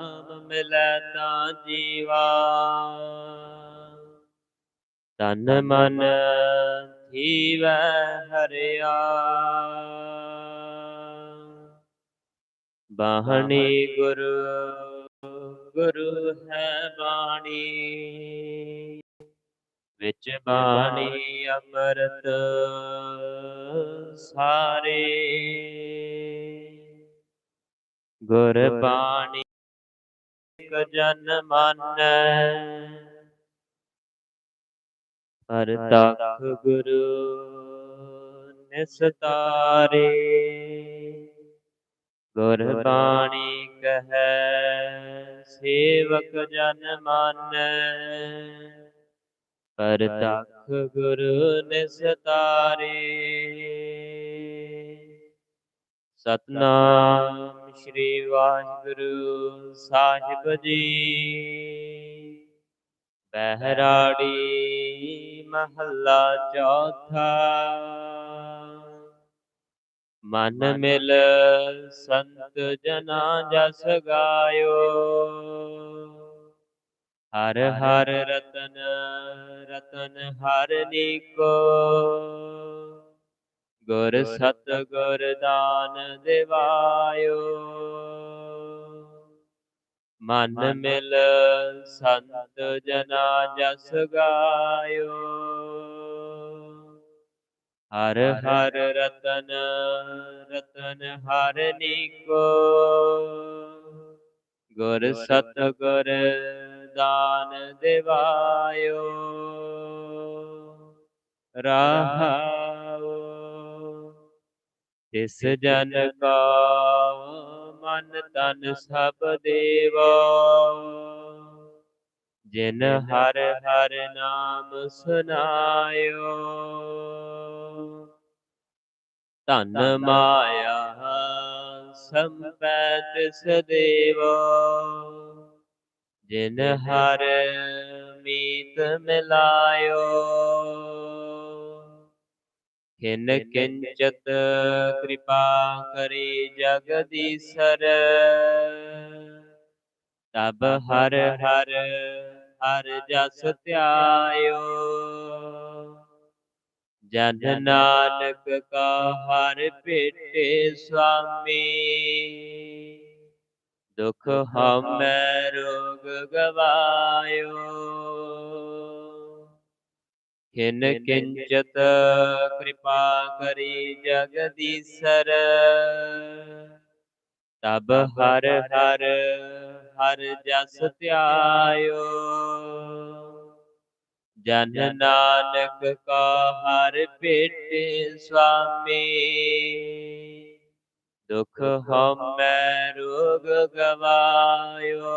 ਨਾਮ ਮਿਲੈ ਤਾਂ ਜੀਵਾ। ਤਨ ਮਨ ਥੀਵੈ ਹਰਿਆ। ਬਾਹਣੀ ਗੁਰੂ ਗੁਰੂ ਹੈ ਬਾਣੀ। ਵਿੱਚ ਬਾਣੀ ਅੰਮ੍ਰਿਤ ਸਾਰੇ। ਗੁਰ ਬਾਣੀ ਇਕ ਜਨ ਮਾਨੈ। ਹਰ ਤਖ ਗੁਰੂ ਨਿਸਤਾਰੇ ਗੁਰ ਬਾਣੀ ਕਹੈ, ਸੇਵਕ ਜਨ ਮਾਨੈ। ਪਰ ਤਖ ਗੁਰੂ ਨਿਸਤਾਰੇ, ਸਤਨਾਮ ਸ੍ਰੀ ਵਾਹਿਗੁਰੂ ਸਾਹਿਬ ਜੀ। ਬਹਿਰਾੜੀ ਮਹੱਲਾ ਚੌਥਾ। ਮਨ ਮਿਲ ਸੰਤ ਜਨਾ ਜਸ ਗਾਇਓ। ਹਰ ਹਰ ਰਤਨ ਰਤਨ ਹਰ ਨੀਕੋ। ਗੁਰ ਸਤ ਗੁਰ ਦਾਨ ਦਿਵਾਇਓ। ਮਨ ਮਿਲ ਸੰਤ ਜਨਾ ਜਸ ਗਾਇਓ। ਹਰ ਹਰ ਰਤਨ ਰਤਨ ਹਰ ਨੀਕੋ। ਗੁਰ ਸਤ ਗੁਰ ਦਾਨ ਦਿਵਾਇਓ। ਰਹਾਉ ਤਿਸ ਜਨ ਕਾ ਮਨ ਤਨ ਸਭ ਦੇਵੋ? ਜਿਨ ਹਰ ਹਰ ਨਾਮ ਸੁਨਾਇਓ ਧਨ ਮਾਇਆ ਸੰਪੈ ਤਿਸ ਦੇਵੋ। ਜਿਨ ਹਰ ਮੀਤ ਮਿਲਾਇਓ। ਖਿਨ ਕਿੰਚਤ ਕਿਰਪਾ ਕਰੀ ਜਗਦੀਸਰ ਤਬ ਹਰ ਹਰ ਹਰ ਜਸ ਧਿਆਇਓ। ਜਨ ਨਾਨਕ ਕਾ ਹਰ ਭੇਟੇ ਸੁਆਮੀ। ਦੁਖ ਹਮੈ ਰੋਗ ਗਵਾਇਓ। ਖਿਨ ਕਿੰਚਤ ਕਿਰਪਾ ਕਰੀ ਜਗਦੀਸਰ। ਤਬ ਹਰ ਹਰ ਹਰ ਜਸ ਧਿਆਇਓ। ਜਨ ਨਾਨਕ ਕਾ ਹਰ ਭੇਟੇ ਸੁਆਮੀ। ਦੁਖ ਹਮੈ ਰੋਗ ਗਵਾਇਓ।